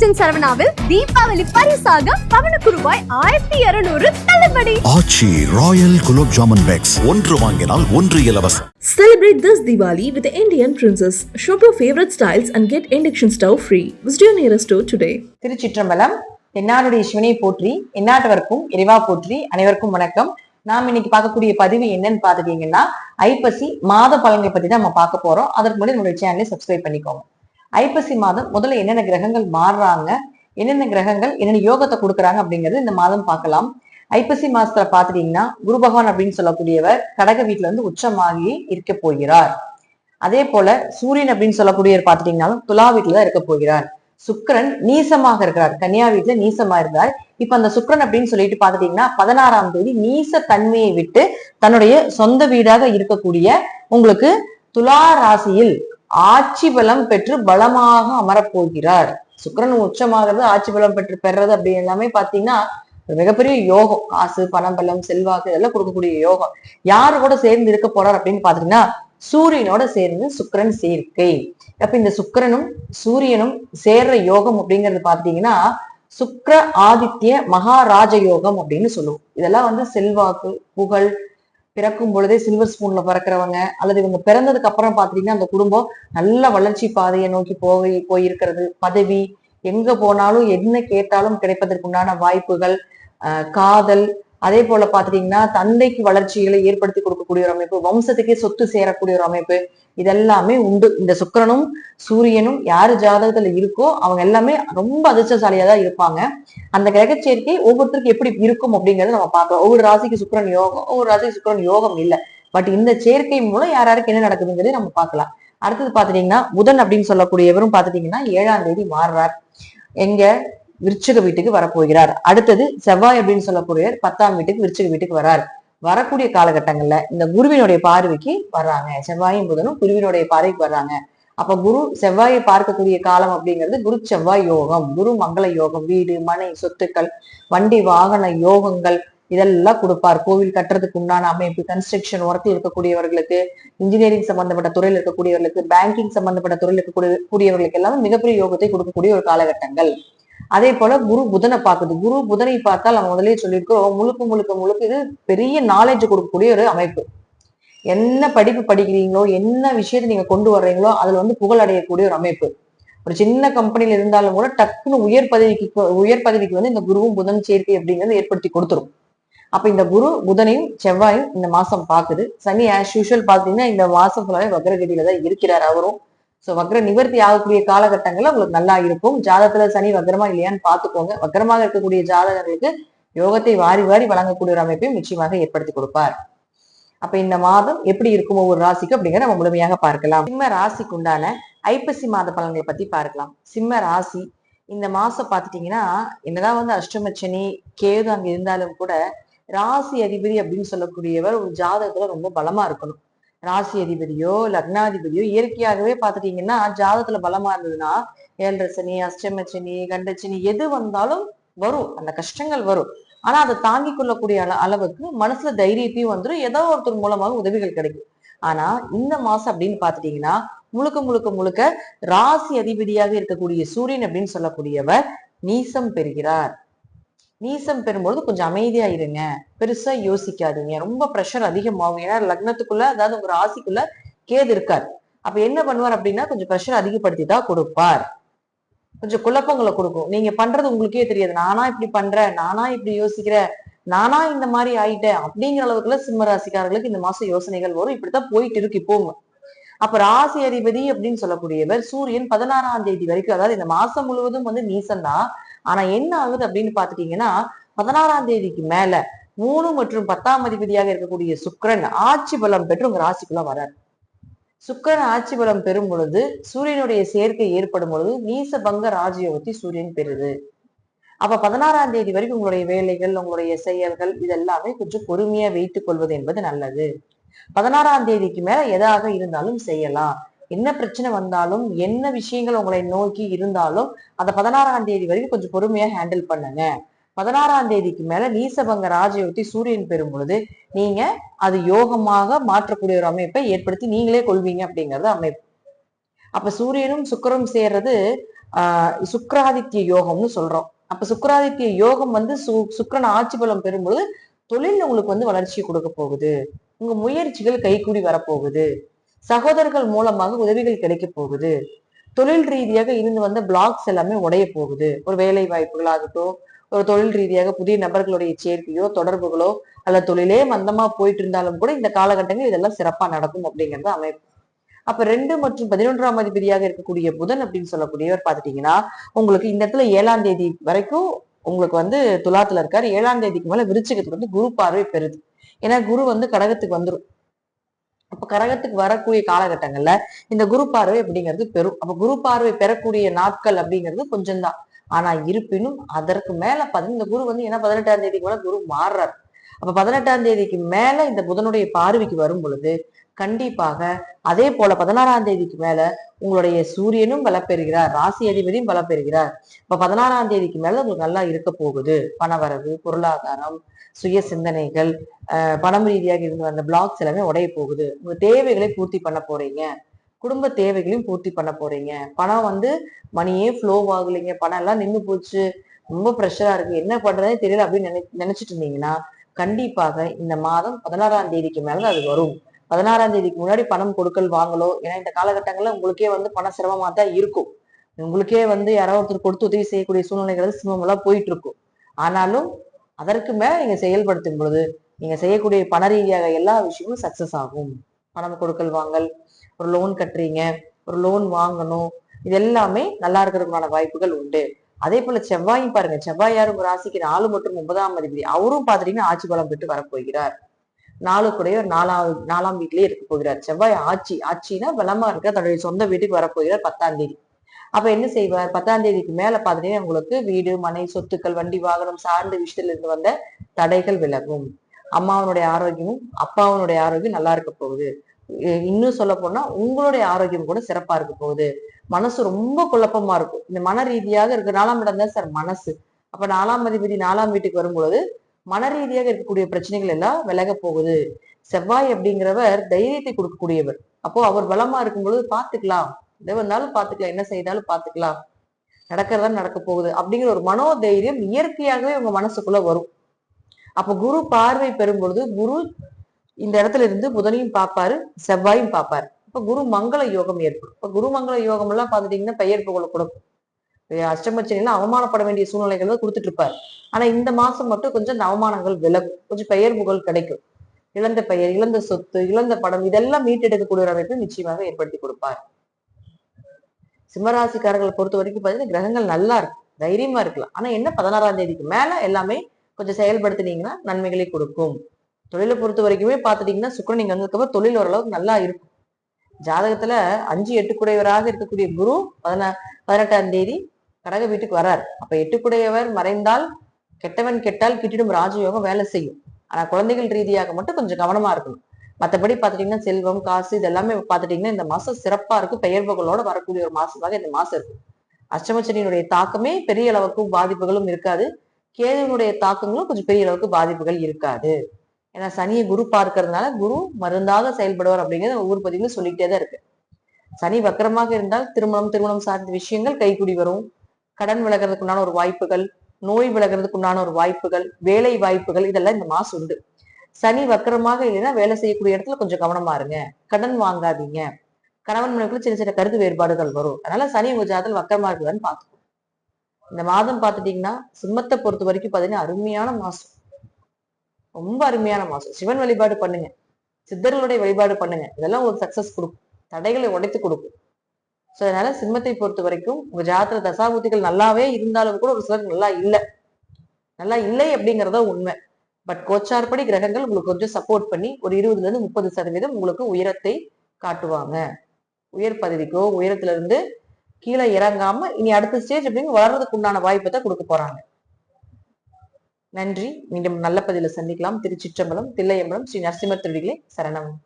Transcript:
ராஜன் சரவணாவில் தீபாவளி பரிசாக பவனுக்கு ரூபாய் ஆயிரத்தி இருநூறு தள்ளுபடி ஆச்சி ராயல் குலோப் ஜாமுன் பேக்ஸ் ஒன்று வாங்கினால் ஒன்று இலவசம் Celebrate this Diwali with the Indian Princess. Shop your favorite styles and get induction stove free. Visit your nearest store today. திருச்சிற்றம்பலம் தென்னாடுடைய சிவனை போற்றி எந்நாட்டவர்க்கும் இறைவா போற்றி அனைவருக்கும் வணக்கம் நாம் இன்னைக்கு பார்க்கக்கூடிய பதிவு என்னன்னு பாத்துட்டீங்கன்னா ஐப்பசி மாத பலன்களை பத்தி தான் நம்ம பார்க்க போறோம் அதற்கு முன்னாடி நம்மளுடைய சேனலை சப்ஸ்கிரைப் பண்ணிக்கோங்க ஐப்பசி மாதம் முதல்ல என்னென்ன கிரகங்கள் மாறுறாங்க என்னென்ன கிரகங்கள் என்னென்ன யோகத்தை கொடுக்குறாங்க அப்படிங்கறது இந்த மாதம் பார்க்கலாம். ஐப்பசி மாசத்துல பாத்துட்டீங்கன்னா குரு பகவான் அப்படின்னு சொல்லக்கூடியவர் கடக வீட்டுல இருந்து உச்சமாகி இருக்க போகிறார். அதே போல சூரியன் அப்படின்னு சொல்லக்கூடியவர் பாத்துட்டீங்கன்னாலும் துலா வீட்டுல தான் இருக்க போகிறார். சுக்கரன் நீசமாக இருக்கிறார். கன்னியா வீட்டுல நீசமா இருந்தார். இப்ப அந்த சுக்கிரன் அப்படின்னு சொல்லிட்டு பாத்துட்டீங்கன்னா பதினாறாம் தேதி நீச தன்மையை விட்டு தன்னுடைய சொந்த வீடாக இருக்கக்கூடிய உங்களுக்கு துலா ராசியில் ஆட்சி பலம் பெற்று பலமாக அமரப் போகிறார் உச்சமாகிறது ஆட்சி பலம் பெற்று பெறது அப்படி எல்லாமே பாத்தீங்கன்னா ஒரு மிகப்பெரிய யோகம். காசு பணம் பலம் செல்வாக்கு இதெல்லாம் கொடுக்கக்கூடிய யோகம். யாரு கூட சேர்ந்து இருக்க போறார் அப்படின்னு பாத்தீங்கன்னா சூரியனோட சேர்ந்து சுக்கிரன் சேர்க்கை. அப்ப இந்த சுக்கிரனும் சூரியனும் சேர்ற யோகம் அப்படிங்கிறது பாத்தீங்கன்னா சுக்கர ஆதித்ய மகாராஜ யோகம் அப்படின்னு சொல்லுவோம். இதெல்லாம் வந்து செல்வாக்கு புகழ் பிறக்கும் பொழுதே சில்வர் ஸ்பூன்ல பிறக்கிறவங்க அல்லது இவங்க பிறந்ததுக்கு அப்புறம் பாத்தீங்கன்னா அந்த குடும்பம் நல்ல வளர்ச்சி பாதையை நோக்கி போய் போயிருக்கிறது. பதவி எங்க போனாலும் என்ன கேட்டாலும் கிடைப்பதற்குண்டான வாய்ப்புகள் காதல் அதே போல பாத்துட்டீங்கன்னா தந்தைக்கு வளர்ச்சிகளை ஏற்படுத்தி கொடுக்கக்கூடிய ஒரு அமைப்பு வம்சத்துக்கே சொத்து சேரக்கூடிய ஒரு அமைப்பு இதெல்லாமே உண்டு. இந்த சுக்கிரனும் சூரியனும் யாரு ஜாதகத்துல இருக்கோ அவங்க எல்லாமே ரொம்ப அதிர்ஷ்டசாலியா தான் இருப்பாங்க. அந்த கிரக சேர்க்கை ஒவ்வொருத்தருக்கும் எப்படி இருக்கும் அப்படிங்கறத நம்ம பார்க்கலாம். ஒவ்வொரு ராசிக்கு சுக்கிரன் யோகம் ஒவ்வொரு ராசிக்கு சுக்கிரன் யோகம் இல்ல. பட் இந்த சேர்க்கை மூலம் யார் யாருக்கு என்ன நடக்குதுங்கிறதை நம்ம பார்க்கலாம். அடுத்தது பாத்துட்டீங்கன்னா புதன் அப்படின்னு சொல்லக்கூடியவரும் பாத்துட்டீங்கன்னா ஏழாம் தேதி மாறுறார். எங்க விருச்சிக வீட்டுக்கு வரப்போகிறார். அடுத்தது செவ்வாய் அப்படின்னு சொல்லக்கூடியவர் பத்தாம் வீட்டுக்கு விருச்சிக வீட்டுக்கு வரார். வரக்கூடிய காலகட்டங்கள்ல இந்த குருவினுடைய பார்வைக்கு வர்றாங்க. செவ்வாயும் புதனும் குருவினுடைய பார்வைக்கு வர்றாங்க. அப்ப குரு செவ்வாயை பார்க்கக்கூடிய காலம் அப்படிங்கிறது குரு செவ்வாய் யோகம் குரு மங்கள யோகம் வீடு மனை சொத்துக்கள் வண்டி வாகன யோகங்கள் இதெல்லாம் கொடுப்பார். கோவில் கட்டுறதுக்கு உண்டான அமைப்பு கன்ஸ்ட்ரக்ஷன் ஒர்க்கில் இருக்கக்கூடியவர்களுக்கு இன்ஜினியரிங் சம்பந்தப்பட்ட துறையில் இருக்கக்கூடியவர்களுக்கு பேங்கிங் சம்பந்தப்பட்ட துறையில் இருக்கக்கூடிய கூடியவர்களுக்கு எல்லாமே மிகப்பெரிய யோகத்தை கொடுக்கக்கூடிய ஒரு காலகட்டங்கள். அதே போல குரு புதனை பார்க்குது. குரு புதனை பார்த்தால் நம்ம முதலே சொல்லியிருக்கிறோம். முழுக்க முழுக்க முழுக்க இது பெரிய நாலேஜ் கொடுக்கக்கூடிய ஒரு அமைப்பு. என்ன படிப்பு படிக்கிறீங்களோ என்ன விஷயத்தை நீங்க கொண்டு வர்றீங்களோ அதுல வந்து புகழ் அடையக்கூடிய ஒரு அமைப்பு. ஒரு சின்ன கம்பெனியில இருந்தாலும் கூட டக்குன்னு உயர் பதவிக்கு உயர் பதவிக்கு வந்து இந்த குருவும் புதன் சேர்க்கை அப்படிங்கிறது ஏற்படுத்தி கொடுத்துரும். அப்ப இந்த குரு புதனையும் செவ்வாயும் இந்த மாசம் பாக்குது சனி ஆஸ் யூஷுவல் பாத்தீங்கன்னா இந்த மாசம் ஃபுல்லாவே வக்ரகதியில தான் இருக்கிறார். அவரும் சோ வக்ர நிவர்த்தி ஆகக்கூடிய காலகட்டங்கள்ல உங்களுக்கு நல்லா இருக்கும். ஜாதகத்துல சனி வக்ரமா இல்லையான்னு பாத்துக்கோங்க வக்ரமாக இருக்கக்கூடிய ஜாதகர்களுக்கு யோகத்தை வாரி வாரி வழங்கக்கூடிய ஒரு அமைப்பையும் நிச்சயமாக ஏற்படுத்தி கொடுப்பார். அப்ப இந்த மாதம் எப்படி இருக்கும் ஒவ்வொரு ராசிக்கு அப்படிங்கிற நம்ம முழுமையாக பார்க்கலாம். சிம்ம ராசிக்கு உண்டான ஐப்பசி மாத பலன்களை பத்தி பார்க்கலாம். சிம்ம ராசி இந்த மாசம் பாத்துட்டீங்கன்னா என்னதான் வந்து அஷ்டமச்சனி கேது அங்க இருந்தாலும் கூட ராசி அதிபதி அப்படின்னு சொல்லக்கூடியவர் ஒரு ஜாதகத்துல ரொம்ப பலமா இருக்கணும். ராசி அதிபதியோ லக்னாதிபதியோ இயற்கையாகவே பார்த்துட்டீங்கன்னா ஜாதத்துல பலமா இருந்ததுன்னா ஏழரை சனி அஷ்டமச்சனி கண்டச்சனி எது வந்தாலும் வரும். அந்த கஷ்டங்கள் வரும். ஆனா அதை தாங்கிக் கொள்ளக்கூடிய அளவுக்கு மனசுல தைரியத்தையும் வந்துடும் ஏதோ ஒருத்தர் மூலமாக உதவிகள் கிடைக்கும். ஆனா இந்த மாசம் அப்படின்னு பாத்துட்டீங்கன்னா முழுக்க முழுக்க முழுக்க ராசி அதிபதியாக இருக்கக்கூடிய சூரியன் அப்படின்னு சொல்லக்கூடியவர் நீசம் பெறுகிறார். நீசம் பெறும்பொழுது கொஞ்சம் அமைதியா இருங்க. பெருசா யோசிக்காதீங்க. ரொம்ப ப்ரெஷர் அதிகமாகும். ஏன்னா லக்னத்துக்குள்ள அதாவது உங்க ராசிக்குள்ள கேது இருக்கார். அப்ப என்ன பண்ணுவார் அப்படின்னா கொஞ்சம் ப்ரெஷர் அதிகப்படுத்தி தான் கொடுப்பார். கொஞ்சம் குழப்பங்களை கொடுக்கும். நீங்க பண்றது உங்களுக்கே தெரியாது. நானா இப்படி பண்றேன். நானா இப்படி யோசிக்கிறேன். நானா இந்த மாதிரி ஆயிட்டேன். அப்படிங்கிற அளவுக்குள்ள சிம்ம ராசிக்காரர்களுக்கு இந்த மாசம் யோசனைகள் வரும். இப்படித்தான் போயிட்டு இருக்கு இப்போவும். அப்ப ராசி அதிபதி அப்படின்னு சொல்லக்கூடியவர் சூரியன் பதினாறாம் தேதி வரைக்கும் அதாவது இந்த மாசம் முழுவதும் வந்து நீசம் தான் ஆனா என்ன ஆகுது அப்படின்னு பாத்துட்டீங்கன்னா பதினாறாம் தேதிக்கு மேல மூணு மற்றும் பத்தாம் அதிபதியாக இருக்கக்கூடிய சுக்கரன் ஆட்சி பலம் பெற்று உங்க ராசிக்குள்ள வரார் சுக்கிரன் ஆட்சி பலம் பெறும் பொழுது சூரியனுடைய சேர்க்கை ஏற்படும் பொழுது நீச பங்க ராஜயோகத்தை சூரியன் பெறுது. அப்ப பதினாறாம் தேதி வரைக்கும் உங்களுடைய வேலைகள் உங்களுடைய செயல்கள் இதெல்லாமே கொஞ்சம் பொறுமையா வைத்துக் கொள்வது என்பது நல்லது. பதினாறாம் தேதிக்கு மேல எதாக இருந்தாலும் செய்யலாம். என்ன பிரச்சனை வந்தாலும் என்ன விஷயங்கள் உங்களை நோக்கி இருந்தாலும் அந்த பதினாறாம் தேதி வரைக்கும் கொஞ்சம் பொறுமையா ஹேண்டில் பண்ணுங்க. பதினாறாம் தேதிக்கு மேல நீசபங்க ராஜயோகத்தை சூரியன் பெறும் பொழுது நீங்க அது யோகமாக மாற்றக்கூடிய ஒரு அமைப்பை ஏற்படுத்தி நீங்களே கொள்வீங்க அப்படிங்கறது அமைப்பு. அப்ப சூரியனும் சுக்கிரனும் சேர்றது ஆஹ் சுக்ராதித்ய யோகம்னு சொல்றோம். அப்ப சுக்ராதித்ய யோகம் வந்து சு சுக்கிரன் ஆட்சி பலம் பெறும்பொழுது தொழில் உங்களுக்கு வந்து வளர்ச்சி கொடுக்க போகுது. உங்க முயற்சிகள் கைகூடி வரப்போகுது. சகோதரர்கள் மூலமாக உதவிகள் கிடைக்க போகுது. தொழில் ரீதியாக இருந்து வந்த பிளாக்ஸ் எல்லாமே உடைய போகுது. ஒரு வேலை வாய்ப்புகளாகட்டும் ஒரு தொழில் ரீதியாக புதிய நபர்களுடைய சேர்க்கையோ தொடர்புகளோ அல்ல தொழிலே மந்தமா போயிட்டு இருந்தாலும் கூட இந்த காலகட்டங்கள் இதெல்லாம் சிறப்பா நடக்கும் அப்படிங்கிறது அமைப்பு. அப்ப ரெண்டு மற்றும் பதினொன்றாம் அதிபதியாக இருக்கக்கூடிய புதன் அப்படின்னு சொல்லக்கூடியவர் பாத்துட்டீங்கன்னா உங்களுக்கு இந்த இடத்துல ஏழாம் தேதி வரைக்கும் உங்களுக்கு வந்து துலாத்துல இருக்காரு. ஏழாம் தேதிக்கு மேல விருச்சிகத்துக்கு வந்து குரு பார்வை பெறுது. ஏன்னா குரு வந்து கடகத்துக்கு வந்துரும். அப்ப கரகத்துக்கு வரக்கூடிய காலகட்டங்கள்ல இந்த குரு பார்வை அப்படிங்கிறது பெரும். அப்ப குரு பார்வை பெறக்கூடிய நாட்கள் அப்படிங்கிறது கொஞ்சம் தான் ஆனா இருப்பினும் அதற்கு மேல பாத்தீங்கன்னா இந்த குரு வந்து ஏன்னா பதினெட்டாம் தேதிக்கு மேல குரு மாறுறாரு. அப்ப பதினெட்டாம் தேதிக்கு மேல இந்த புதனுடைய பார்வைக்கு வரும் பொழுது கண்டிப்பாக அதே போல பதினாறாம் தேதிக்கு மேல உங்களுடைய சூரியனும் பலப்பெறுகிறார் ராசி அதிபதியும் பலப்பெறுகிறார் இப்ப பதினாறாம் தேதிக்கு மேல உங்களுக்கு நல்லா இருக்க போகுது. பணவரவு பொருளாதாரம் சுய சிந்தனைகள் பணம் ரீதியாக இருந்து வந்த பிளாக்ஸ் எல்லாமே உடைய போகுது. உங்க தேவைகளை பூர்த்தி பண்ண போறீங்க. குடும்ப தேவைகளையும் பூர்த்தி பண்ண போறீங்க. பணம் வந்து மணியே ஃப்ளோ ஆகலைங்க. பணம் எல்லாம் நின்று போச்சு. ரொம்ப ப்ரெஷரா இருக்கு. என்ன பண்றதே தெரியல அப்படின்னு நினை நினைச்சிட்டு இருந்தீங்கன்னா கண்டிப்பாக இந்த மாதம் பதினாறாம் தேதிக்கு மேல அது வரும். பதினாறாம் தேதிக்கு முன்னாடி பணம் கொடுக்கல் வாங்கலோ. ஏன்னா இந்த காலகட்டங்கள்ல உங்களுக்கே வந்து பண சிரமமா தான் இருக்கும். உங்களுக்கே வந்து யாராவது ஒருத்தர் கொடுத்து உதவி செய்யக்கூடிய சூழ்நிலைகள் சிரமம் போயிட்டு இருக்கும் ஆனாலும் அதற்கு மேல நீங்க செயல்படுத்தும் பொழுது நீங்க செய்யக்கூடிய பண ரீதியாக எல்லா விஷயமும் சக்சஸ் ஆகும். பணம் கொடுக்கல் வாங்கல் ஒரு லோன் கட்டுறீங்க ஒரு லோன் வாங்கணும் இது எல்லாமே நல்லா இருக்கிறதுக்கான வாய்ப்புகள் உண்டு. அதே போல செவ்வாயும் பாருங்க செவ்வாய் யாரும் ராசிக்கு நாலு மற்றும் ஒன்பதாம் அதிபதி அவரும் பாத்துட்டீங்கன்னா ஆட்சி பலம் பெற்று வரப்போகிறார். நாளுக்குடைய ஒரு நாலாவது நாலாம் வீட்லயே இருக்க போகிறார். செவ்வாய் ஆட்சி ஆட்சினா பலமா இருக்க தன்னுடைய சொந்த வீட்டுக்கு வரப்போகிறார் பத்தாம் தேதி. அப்ப என்ன செய்வார்? பத்தாம் தேதிக்கு மேல பாத்துட்டீங்கன்னா உங்களுக்கு வீடு மனை சொத்துக்கள் வண்டி வாகனம் சார்ந்த விஷயத்துல இருந்து வந்த தடைகள் விலகும். அம்மாவனுடைய ஆரோக்கியமும் அப்பாவனுடைய ஆரோக்கியம் நல்லா இருக்க போகுது. இன்னும் சொல்ல போனா உங்களுடைய ஆரோக்கியம் கூட சிறப்பா இருக்க போகுது. மனசு ரொம்ப குழப்பமா இருக்கும். இந்த மன ரீதியாக இருக்க நாலாம் இடம் தான் சார் மனசு. அப்ப நாலாம் அதிபதி நாலாம் வீட்டுக்கு வரும்பொழுது மன ரீதியாக இருக்கக்கூடிய பிரச்சனைகள் எல்லாம் விலக போகுது. செவ்வாய் அப்படிங்கிறவர் தைரியத்தை கொடுக்கக்கூடியவர். அப்போ அவர் பலமா இருக்கும் பொழுது பாத்துக்கலாம் எது வந்தாலும் பாத்துக்கலாம் என்ன செய்தாலும் பாத்துக்கலாம் நடக்கிறதா நடக்க போகுது அப்படிங்கிற ஒரு மனோதைரியம் இயற்கையாகவே உங்க மனசுக்குள்ள வரும். அப்ப குரு பார்வை பெறும் பொழுது குரு இந்த இடத்துல இருந்து புதனையும் பார்ப்பாரு செவ்வாயும் பார்ப்பாரு. இப்ப குரு மங்கள யோகம் ஏற்படும். இப்ப குரு மங்கள யோகம் எல்லாம் பாத்துட்டீங்கன்னா பெயர் புகழ கொடுக்கும் அஷ்டமச்சனில அவமானப்பட வேண்டிய சூழ்நிலைகள் தான் கொடுத்துட்டு இருப்பார் ஆனா இந்த மாசம் மட்டும் கொஞ்சம் இந்த அவமானங்கள் விலகும். கொஞ்சம் பெயர் புகழ் கிடைக்கும். இழந்த பெயர் இழந்த சொத்து இழந்த படம் இதெல்லாம் மீட்டெடுக்கக்கூடிய ஒரு நிச்சயமாக ஏற்படுத்தி கொடுப்பார். சிம்மராசிக்காரர்களை பொறுத்த வரைக்கும் பார்த்தீங்கன்னா கிரகங்கள் நல்லா இருக்கும். தைரியமா இருக்கலாம். ஆனா என்ன பதினாறாம் தேதிக்கு மேல எல்லாமே கொஞ்சம் செயல்படுத்தினீங்கன்னா நன்மைகளை கொடுக்கும். தொழிலை பொறுத்த வரைக்குமே பாத்துட்டீங்கன்னா சுக்கரன் நீங்க வந்ததுக்கப்புறம் தொழில் ஓரளவுக்கு நல்லா இருக்கும். ஜாதகத்துல அஞ்சு எட்டு குடையவராக இருக்கக்கூடிய குரு பதினா பதினெட்டாம் தேதி கடக வீட்டுக்கு வரார் அப்ப எட்டுக்குடையவர் மறைந்தால் கெட்டவன் கெட்டால் கிட்டிடும் ராஜயோகம் வேலை செய்யும். ஆனா குழந்தைகள் ரீதியாக மட்டும் கொஞ்சம் கவனமா இருக்கணும். மத்தபடி பாத்துட்டீங்கன்னா செல்வம் காசு இதெல்லாமே பாத்துட்டீங்கன்னா இந்த மாசம் சிறப்பா இருக்கும். பெயர் புகழோட வரக்கூடிய ஒரு மாசமாக இந்த மாசம் இருக்கும். அஷ்டமச்சனியினுடைய தாக்கமே பெரிய அளவுக்கும் பாதிப்புகளும் இருக்காது. கேதுவனுடைய தாக்கங்களும் கொஞ்சம் பெரிய அளவுக்கு பாதிப்புகள் இருக்காது. ஏன்னா சனியை குரு பார்க்கறதுனால குரு மருந்தாக செயல்படுவார் அப்படிங்கிறது ஒவ்வொரு பதிவுல சொல்லிட்டே தான் இருக்கு. சனி வக்கரமாக இருந்தால் திருமணம் திருமணம் சார்ந்த விஷயங்கள் கைக்குடி வரும். கடன் விலகிறதுக்குண்டான ஒரு வாய்ப்புகள் நோய் விலகிறதுக்குண்டான ஒரு வாய்ப்புகள் வேலை வாய்ப்புகள் இதெல்லாம் இந்த மாசம் உண்டு. சனி வக்கரமாக இல்லைன்னா வேலை செய்யக்கூடிய இடத்துல கொஞ்சம் கவனமா இருங்க. கடன் வாங்காதீங்க. கணவன் மனைவிக்குள்ள சின்ன சின்ன கருத்து வேறுபாடுகள் வரும். அதனால சனி உங்க ஜாதத்தில் வக்கரமா இருக்குதான்னு பார்த்துக்கோங்க இந்த மாதம் பார்த்துட்டீங்கன்னா சிம்மத்தை பொறுத்த வரைக்கும் பார்த்தீங்கன்னா அருமையான மாசம். ரொம்ப அருமையான மாசம். சிவன் வழிபாடு பண்ணுங்க. சித்தர்களுடைய வழிபாடு பண்ணுங்க. இதெல்லாம் ஒரு சக்சஸ் கொடுக்கும். தடைகளை உடைத்து கொடுக்கும். ஸோ அதனால சிம்மத்தை பொறுத்த வரைக்கும் உங்க ஜாத்திர தசாபுத்திகள் நல்லாவே இருந்தாலும் கூட ஒரு சிலர் நல்லா இல்லை. நல்லா இல்லை அப்படிங்கிறத உண்மை. பட் கோச்சார்படி கிரகங்கள் உங்களுக்கு கொஞ்சம் சப்போர்ட் பண்ணி ஒரு இருபதுல இருந்து முப்பது சதவீதம் உங்களுக்கு உயரத்தை காட்டுவாங்க. உயர் பதவிக்கோ உயரத்துல இருந்து கீழே இறங்காம இனி அடுத்த ஸ்டேஜ் அப்படின்னு வளர்றதுக்கு உண்டான வாய்ப்பை தான் கொடுக்க போறாங்க. நன்றி. மீண்டும் நல்ல பதில சந்திக்கலாம். திருச்சிற்றம்பலம் தில்லையம்பலம் ஸ்ரீ நரசிம்மர் திருடிகளே சரணம்.